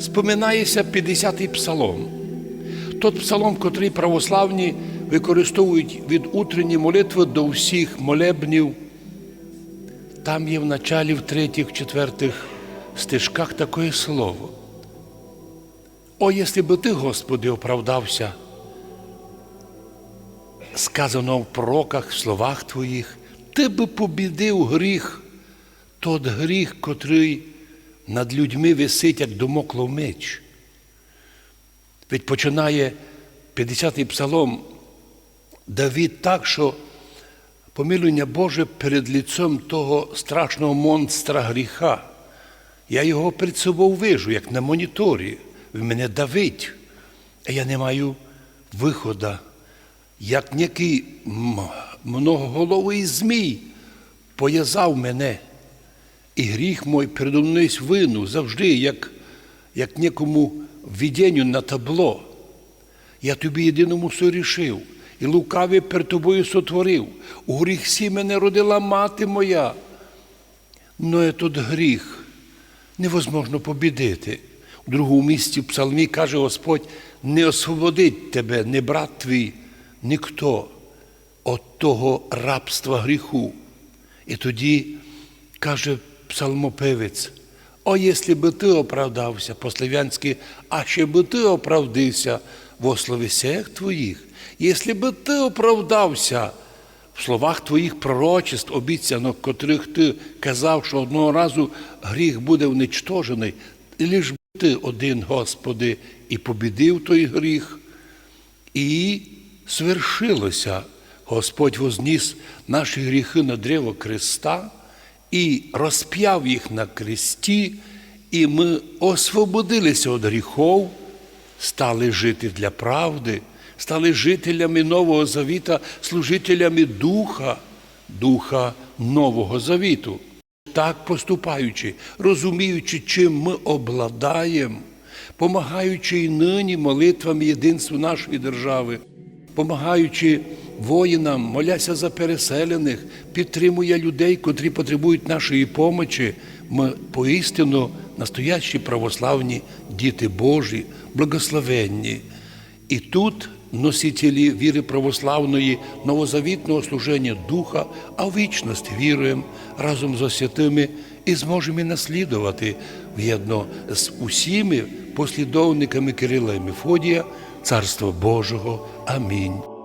Споминається 50-й псалом. Тот псалом, котрий православні використовують від утренньої молитви до всіх молебнів. Там є в началі, в третіх, четвертих стежках таке слово. О, якщо би ти, Господи, оправдався, сказано в пророках, в словах Твоїх, ти би побідив гріх, тот гріх, котрий над людьми висить, як домоклов меч. Ведь починає 50-й псалом Давід так, що помилування Боже перед лицем того страшного монстра гріха. Я його перед собою вижу, як на моніторі. Він мене давить, а я не маю виходу. Як некий многоголовий змій поязав мене, і гріх мой передо мною вину завжди, як, як некому виденню на табло. Я тобі єдиному сорішив, і лукавий перед тобою сотворив. У гріхсі мене родила мати моя. Но этот гріх невозможно побідити. У другому місці в псалмі каже Господь, не освободить тебе, не брат твій, ніхто от того рабства гріху. І тоді каже псалмопевець, о, якщо би ти оправдався по-слов'янськи, а ще би ти оправдився во словесях твоїх, якщо би ти оправдався в словах твоїх пророчеств, обіцяно, котрих ти казав, що одного разу гріх буде уничтожений, лиш би ти один, Господи, і побідив той гріх, і свершилося. Господь возніс наші гріхи на древо креста і розп'яв їх на кресті, і ми освободилися від гріхов, стали жити для правди, стали жителями Нового Завіта, служителями Духа, Духа Нового Завіту. Так поступаючи, розуміючи, чим ми обладаємо, помагаючи і нині молитвами єдинству нашої держави, помагаючи воїнам, моляся за переселених, підтримує людей, котрі потребують нашої помочі, ми поістину настоящі православні діти Божі, благословенні. І тут носителі віри православної, новозавітного служення Духа, а в вічність віруємо разом з святими і зможемо і наслідувати в'єдно з усіми послідовниками Кирила і Мефодія Царства Божого. Амінь.